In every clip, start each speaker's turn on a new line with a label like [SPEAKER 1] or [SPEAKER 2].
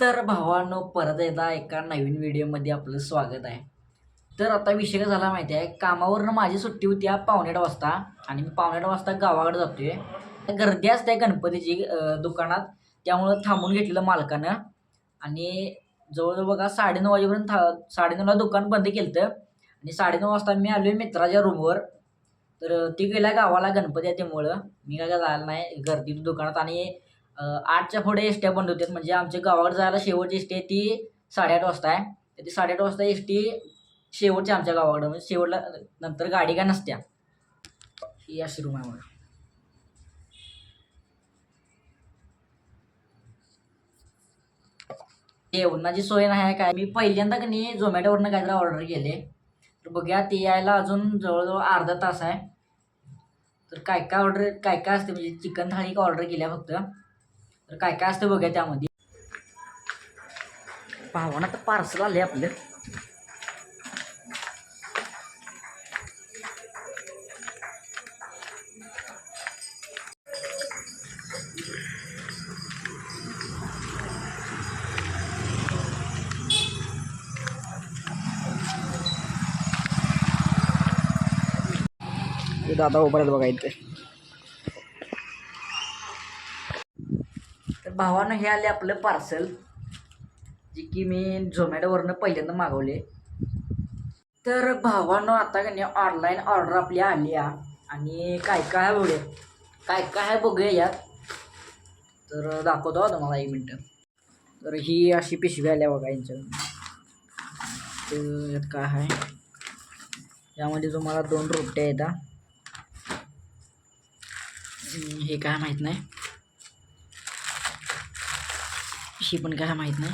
[SPEAKER 1] तर भावानो परत एकदा एका नवीन व्हिडिओमध्ये आपलं स्वागत आहे. तर आता विषय काय झाला माहिती आहे? कामावरनं माझी सुट्टी होती पावणे आठ वाजता आणि मी पावणे आठ वाजता गावाकडे जातोय. तर गर्दी असते गणपतीची दुकानात. त्यामुळं थांबून घेतलेलं मालकानं. आणि जवळजवळ बघा साडेनऊ वाजेपर्यंत था साडेनऊला दुकान बंद केलं आणि साडेनऊ वाजता मी आलो मित्राच्या रूमवर. तर ती गेल्या गावाला गणपती आहे त्यामुळं. मी काय जायला नाही गर्दी दुकानात आणि आठच्या पुढे एसट्या बंद होतात म्हणजे आमच्या गावाकडे जायला शेवटची एस टी आहे ती साडेआठ वाजता आहे. तर ती साडेआठ वाजता एस टी शेवटची आमच्या गावाकडं. म्हणजे शेवटला नंतर गाडी काय नसत्या. ही अशी रूम आहे बघा. जेवणाची सोय नाही आहे काय? मी पहिल्यांदा का नाही झोमॅटोवरनं काहीतरी ऑर्डर केले. तर बघूया ते यायला अजून जवळजवळ अर्धा तास आहे. तर काय काय ऑर्डर काय काय असते? म्हणजे चिकन थाळी का ऑर्डर केल्या फक्त. तर काय काय असतं बघा त्यामध्ये. भावानं तर पार्सल आले आपलं. दादा उभा आहेत बघा इथे. तर भावानं हे आले आपलं पार्सल जे की मी झोमॅटोवरनं पहिल्यांदा मागवले. तर भावानं आता का नाही ऑनलाईन ऑर्डर आपली आली आहे आणि काय काय बघूया. काय काय आहे बघूया यात. तर दाखवतो आता तुम्हाला एक मिनटं. तर ही अशी पिशवी आल्या बघा यांच्या तर यात काय आहे? यामध्ये तुम्हाला दोन रोट्या येतात हे काय माहीत नाही. ही पण काय माहीत नाही.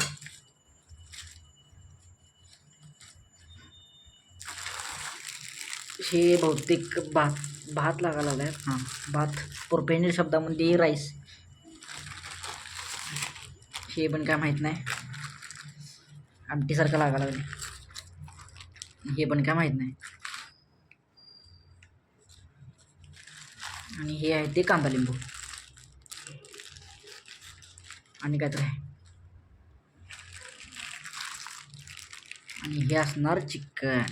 [SPEAKER 1] हे बहुतेक भात भात लागायला लागलाय. हां. भात प्रोपेंजल शब्दामध्ये राईस हे पण काय माहीत नाही. आमटीसारखं लागायला लागले हे पण काय माहीत नाही. आणि हे आहे ते कांदा लिंबू. आणि काय तर आहे. आणि हे असणार चिकन.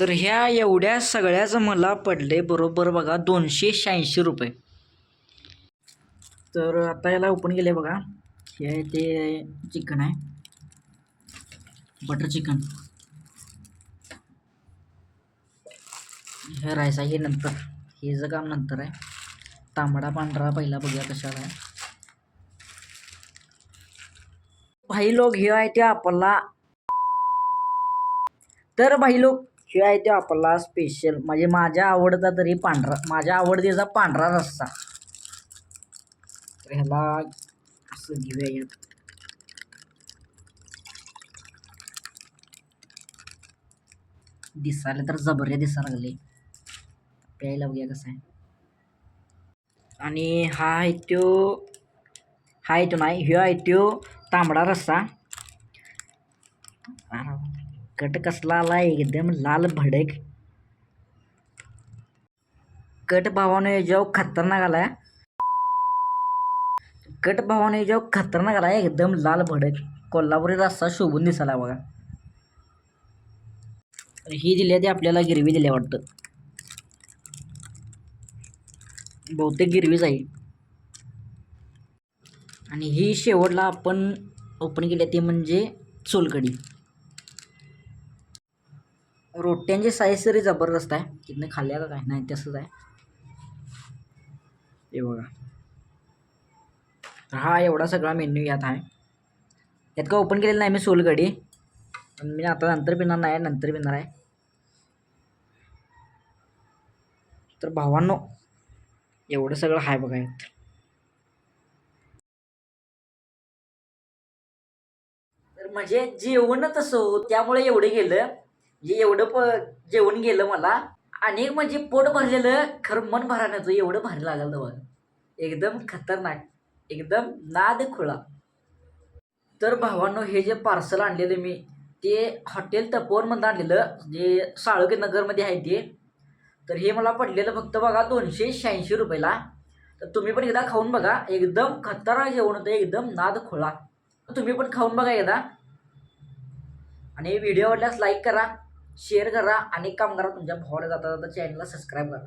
[SPEAKER 1] तर ह्या एवढ्या सगळ्याच मला पडले बरोबर बघा दोनशे शहाऐंशी रुपये. तर आता याला ओपन केले बघा. हे ते चिकन आहे. Butter chicken. हे रायसा आहे हे नंतर. हे जर काम नंतर आहे. तांबडा पांढरा पहिला बघूया कशाला आहे. भाई लोक हे आहे ते आपला. तर भाई लोक हे आहे ते आपला स्पेशल म्हणजे माझ्या आवडता तरी पांढरा माझ्या आवडतीचा पांढरा रस्सा. तर ह्याला असं घेऊया. दिसायला तर जबऱ्या दिसायला लागले. प्यायला बघूया कसं आहे. आणि हा आहे तो हा आहे तो नाही ह्यो आहे तो तांबडा रस्सा. कट कसला आला एकदम लाल भडक. कट भावानं याच्यावर खतरनाक आलाय कट भावानं याच्यावर खतरनाक आलाय एकदम लाल भडक. कोल्हापुरी रस्सा शोभून दिसायला बघा. ही दिली ती आपल्याला गिरवी दिल्या वाटतं. बहुतेक गिरवीच आहे. आणि ही शेवटला आपण ओपन केली ती म्हणजे सोलकडी रोट्यांची साईज तरी जबरदस्त आहे. तिथनं खाल्ल्या का काय? नाही तसंच आहे. हे बघा. हा एवढा सगळा मेन्यू यात आहे. यात का ओपन केलेलं नाही मी सोलकडी पण मी आता नंतर पिणार नाही नंतर पिणार आहे. तर भावांनो एवढं सगळं आहे बघा यात म्हणजे जेवण तसं हो त्यामुळे एवढं गेलं. जे एवढं प जेवण गेलं मला. अनेक म्हणजे पोट भरलेलं खरं मन भरा एवढं भारी लागलं बघ एकदम खतरनाक. एकदम नाद खुळा. तर भावांनो हे जे पार्सल आणलेलं मी ते हॉटेल तपोवनमधून आणलेलं जे साळुके नगरमध्ये आहे ते. तर हे मला पडलेलं फक्त बघा दोनशे शहाऐंशी रुपयाला. तर तुम्ही पण एकदा खाऊन बघा. एकदम खतरनाक जेवण होतं एकदम नाद खोळा. तुम्ही पण खाऊन बघा एकदा. आणि व्हिडिओ आवडल्यास लाईक करा शेअर करा आणि काम करा. तुमच्या भावाला जाता जाता चॅनलला सबस्क्राईब करा.